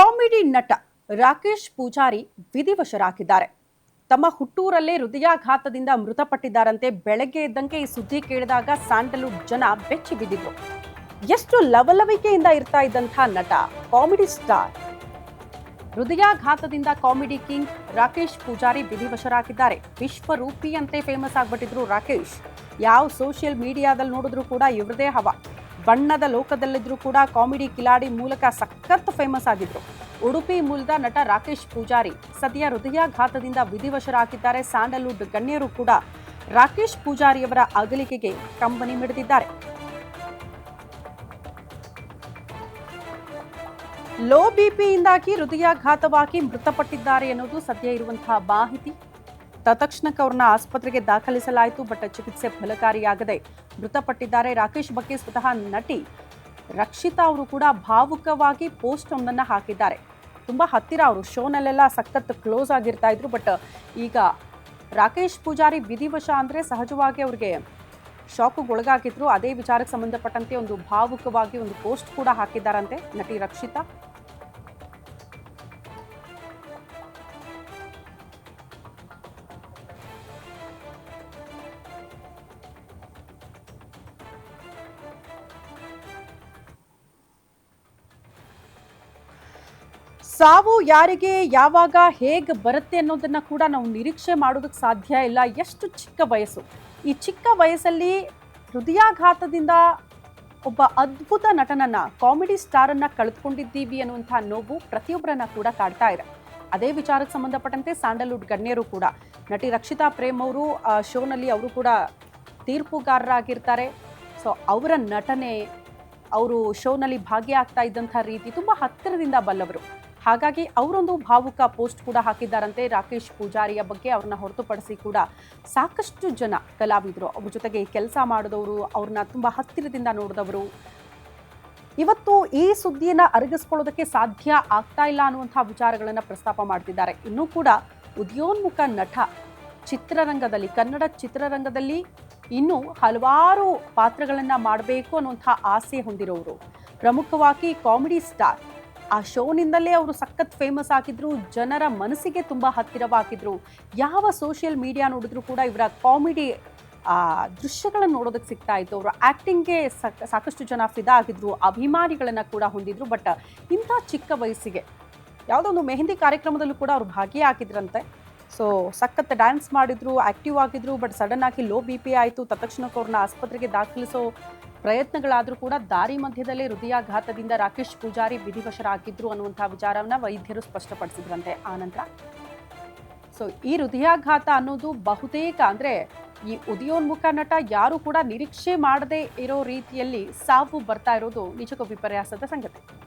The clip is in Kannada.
ಕಾಮಿಡಿ ನಟ ರಾಕೇಶ್ ಪೂಜಾರಿ ವಿಧಿವಶರಾಗಿದ್ದಾರೆ. ತಮ್ಮ ಹುಟ್ಟೂರಲ್ಲೇ ಹೃದಯಾಘಾತದಿಂದ ಮೃತಪಟ್ಟಿದ್ದಾರಂತೆ ಬೆಳಗ್ಗೆ ಇದ್ದಂಗೆ ಈ ಸುದ್ದಿ ಕೇಳಿದಾಗ ಸ್ಯಾಂಡಲ್ವುಡ್ ಜನ ಬೆಚ್ಚಿ ಬಿದ್ದಿದ್ರು. ಎಷ್ಟು ಲವಲವಿಕೆಯಿಂದ ಇರ್ತಾ ಇದ್ದಂಥ ನಟ, ಕಾಮಿಡಿ ಸ್ಟಾರ್. ಹೃದಯಾಘಾತದಿಂದ ಕಾಮಿಡಿ ಕಿಂಗ್ ರಾಕೇಶ್ ಪೂಜಾರಿ ವಿಧಿವಶರಾಗಿದ್ದಾರೆ. ವಿಶ್ವರೂಪಿ ಅಂತೆ ಫೇಮಸ್ ಆಗ್ಬಿಟ್ಟಿದ್ರು ರಾಕೇಶ್. ಯಾವ ಸೋಷಿಯಲ್ ಮೀಡಿಯಾದಲ್ಲಿ ನೋಡಿದ್ರು ಕೂಡ ಇವ್ರದೇ ಹವ. ಬಣ್ಣದ ಲೋಕದಲ್ಲಿದ್ದರೂ ಕೂಡ ಕಾಮಿಡಿ ಕಿಲಾಡಿ ಮೂಲಕ ಸಖತ್ ಫೇಮಸ್ ಆಗಿದ್ರು. ಉಡುಪಿ ಮೂಲದ ನಟ ರಾಕೇಶ್ ಪೂಜಾರಿ ಸದ್ಯ ಹೃದಯಾಘಾತದಿಂದ ವಿಧಿವಶರಾಗಿದ್ದಾರೆ. ಸ್ಯಾಂಡಲ್ವುಡ್ ಗಣ್ಯರು ಕೂಡ ರಾಕೇಶ್ ಪೂಜಾರಿಯವರ ಅಗಲಿಕೆಗೆ ಕಂಬನಿ ಮಿಡಿದಿದ್ದಾರೆ. ಲೋ ಬಿಪಿಯಿಂದಾಗಿ ಹೃದಯಾಘಾತವಾಗಿ ಮೃತಪಟ್ಟಿದ್ದಾರೆ ಎನ್ನುವುದು ಸದ್ಯ ಇರುವಂತಹ ಮಾಹಿತಿ. ತತ್ಕ್ಷಣಕ್ಕೆ ಅವ್ರನ್ನ ಆಸ್ಪತ್ರೆಗೆ ದಾಖಲಿಸಲಾಯಿತು, ಬಟ್ ಚಿಕಿತ್ಸೆ ಫಲಕಾರಿಯಾಗದೆ ಮೃತಪಟ್ಟಿದ್ದಾರೆ. ರಾಕೇಶ್ ಬಗ್ಗೆ ಸ್ವತಃ ನಟಿ ರಕ್ಷಿತಾ ಅವರು ಕೂಡ ಭಾವುಕವಾಗಿ ಪೋಸ್ಟ್ ಒಂದನ್ನು ಹಾಕಿದ್ದಾರೆ. ತುಂಬ ಹತ್ತಿರ ಅವರು, ಶೋನಲ್ಲೆಲ್ಲ ಸಖತ್ ಕ್ಲೋಸ್ ಆಗಿರ್ತಾ ಇದ್ರು, ಬಟ್ ಈಗ ರಾಕೇಶ್ ಪೂಜಾರಿ ವಿಧಿವಶ ಅಂದರೆ ಸಹಜವಾಗಿ ಅವ್ರಿಗೆ ಶಾಕ್ಗೊಳಗಾಗಿದ್ರು. ಅದೇ ವಿಚಾರಕ್ಕೆ ಸಂಬಂಧಪಟ್ಟಂತೆ ಒಂದು ಭಾವುಕವಾಗಿ ಒಂದು ಪೋಸ್ಟ್ ಕೂಡ ಹಾಕಿದ್ದಾರಂತೆ ನಟಿ ರಕ್ಷಿತಾ. ಸಾವು ಯಾರಿಗೆ, ಯಾವಾಗ, ಹೇಗೆ ಬರುತ್ತೆ ಅನ್ನೋದನ್ನ ಕೂಡ ನಾವು ನಿರೀಕ್ಷೆ ಮಾಡೋದಕ್ಕೆ ಸಾಧ್ಯ ಇಲ್ಲ. ಎಷ್ಟು ಚಿಕ್ಕ ವಯಸ್ಸು. ಈ ಚಿಕ್ಕ ವಯಸ್ಸಲ್ಲಿ ಹೃದಯಾಘಾತದಿಂದ ಒಬ್ಬ ಅದ್ಭುತ ನಟನನ್ನ, ಕಾಮಿಡಿ ಸ್ಟಾರನ್ನು ಕಳೆದುಕೊಂಡಿದ್ದೀವಿ ಅನ್ನುವಂಥ ನೋವು ಪ್ರತಿಯೊಬ್ಬರನ್ನ ಕೂಡ ಕಾಡ್ತಾ ಇದೆ. ಅದೇ ವಿಚಾರಕ್ಕೆ ಸಂಬಂಧಪಟ್ಟಂತೆ ಸ್ಯಾಂಡಲ್ವುಡ್ ಗಣ್ಯರು ಕೂಡ, ನಟಿ ರಕ್ಷಿತಾ ಪ್ರೇಮ್ ಅವರು ಶೋನಲ್ಲಿ ಅವರು ಕೂಡ ತೀರ್ಪುಗಾರರಾಗಿರ್ತಾರೆ. ಸೊ, ಅವರ ನಟನೆ, ಅವರು ಶೋನಲ್ಲಿ ಭಾಗಿಯಾಗ್ತಾ ಇದ್ದಂಥ ರೀತಿ ತುಂಬ ಹತ್ತಿರದಿಂದ ಬಲ್ಲವರು. ಹಾಗಾಗಿ ಅವರೊಂದು ಭಾವುಕ ಪೋಸ್ಟ್ ಕೂಡ ಹಾಕಿದ್ದಾರಂತೆ ರಾಕೇಶ್ ಪೂಜಾರಿಯ ಬಗ್ಗೆ ಅವ್ರನ್ನ ಹೊರತುಪಡಿಸಿ ಕೂಡ ಸಾಕಷ್ಟು ಜನ ಕಲಾವಿದರು. ಅವ್ರ ಜೊತೆಗೆ ಕೆಲಸ ಮಾಡಿದವರು, ಅವ್ರನ್ನ ತುಂಬ ಹತ್ತಿರದಿಂದ ನೋಡಿದವರು. ಇವತ್ತು ಈ ಸುದ್ದಿಯನ್ನ ಅರಗಿಸ್ಕೊಳ್ಳೋದಕ್ಕೆ ಸಾಧ್ಯ ಆಗ್ತಾ ಇಲ್ಲ ಅನ್ನುವಂಥ ವಿಚಾರಗಳನ್ನು ಪ್ರಸ್ತಾಪ ಮಾಡ್ತಿದ್ದಾರೆ. ಇನ್ನೂ ಕೂಡ ಉದಯೋನ್ಮುಖ ನಟ ಚಿತ್ರರಂಗದಲ್ಲಿ, ಕನ್ನಡ ಚಿತ್ರರಂಗದಲ್ಲಿ ಇನ್ನೂ ಹಲವಾರು ಪಾತ್ರಗಳನ್ನು ಮಾಡಬೇಕು ಅನ್ನುವಂಥ ಆಸೆ ಹೊಂದಿರೋರು. ಪ್ರಮುಖವಾಗಿ ಕಾಮಿಡಿ ಸ್ಟಾರ್ ಆ ಶೋನಿಂದಲೇ ಅವರು ಸಖತ್ ಫೇಮಸ್ ಆಗಿದ್ರು, ಜನರ ಮನಸ್ಸಿಗೆ ತುಂಬ ಹತ್ತಿರವಾಗಿದ್ರು. ಯಾವ ಸೋಷಿಯಲ್ ಮೀಡಿಯಾ ನೋಡಿದ್ರು ಕೂಡ ಇವರ ಕಾಮಿಡಿ ಆ, ದೃಶ್ಯಗಳನ್ನು ನೋಡೋದಕ್ಕೆ ಸಿಗ್ತಾ ಇತ್ತು. ಅವರು ಆ್ಯಕ್ಟಿಂಗ್ಗೆ ಸಾಕಷ್ಟು ಜನ ಫಿದಾ ಆಗಿದ್ರು ಅಭಿಮಾನಿಗಳನ್ನು ಕೂಡ ಹೊಂದಿದ್ರು ಬಟ್ ಇಂಥ ಚಿಕ್ಕ ವಯಸ್ಸಿಗೆ ಯಾವುದೋ ಒಂದು ಮೆಹಂದಿ ಕಾರ್ಯಕ್ರಮದಲ್ಲೂ ಕೂಡ ಅವರು ಭಾಗಿಯಾಗಿದ್ರಂತೆ ಸೊ ಸಖತ್ ಡ್ಯಾನ್ಸ್ ಮಾಡಿದ್ರು ಆಕ್ಟಿವ್ ಆಗಿದ್ರು ಬಟ್ ಸಡನ್ ಆಗಿ ಲೋ ಬಿ ಪಿ ಆಯಿತು. ತತ್ಕ್ಷಣಕ್ಕೆ ಅವ್ರನ್ನ ಆಸ್ಪತ್ರೆಗೆ ದಾಖಲಿಸೋ ಪ್ರಯತ್ನಗಳಾದರೂ ಕೂಡ ದಾರಿ ಮಧ್ಯದಲ್ಲೇ ಹೃದಯಾಘಾತದಿಂದ ರಾಕೇಶ್ ಪೂಜಾರಿ ವಿಧಿವಶರಾಗಿದ್ರು ಅನ್ನುವಂಥ ವಿಚಾರವನ್ನ ವೈದ್ಯರು ಸ್ಪಷ್ಟಪಡಿಸಿದ್ರಂತೆ. ಆನಂತರ? ಸೊ ಈ ಹೃದಯಾಘಾತ ಅನ್ನೋದು ಬಹುತೇಕ ಅಂದ್ರೆ ಈ ಉದಯೋನ್ಮುಖ ನಟ ಯಾರು ಕೂಡ ನಿರೀಕ್ಷೆ ಮಾಡದೇ ಇರೋ ರೀತಿಯಲ್ಲಿ ಸಾವು ಬರ್ತಾ ಇರೋದು ನಿಜಕ್ಕೂ ವಿಪರ್ಯಾಸದ ಸಂಗತಿ.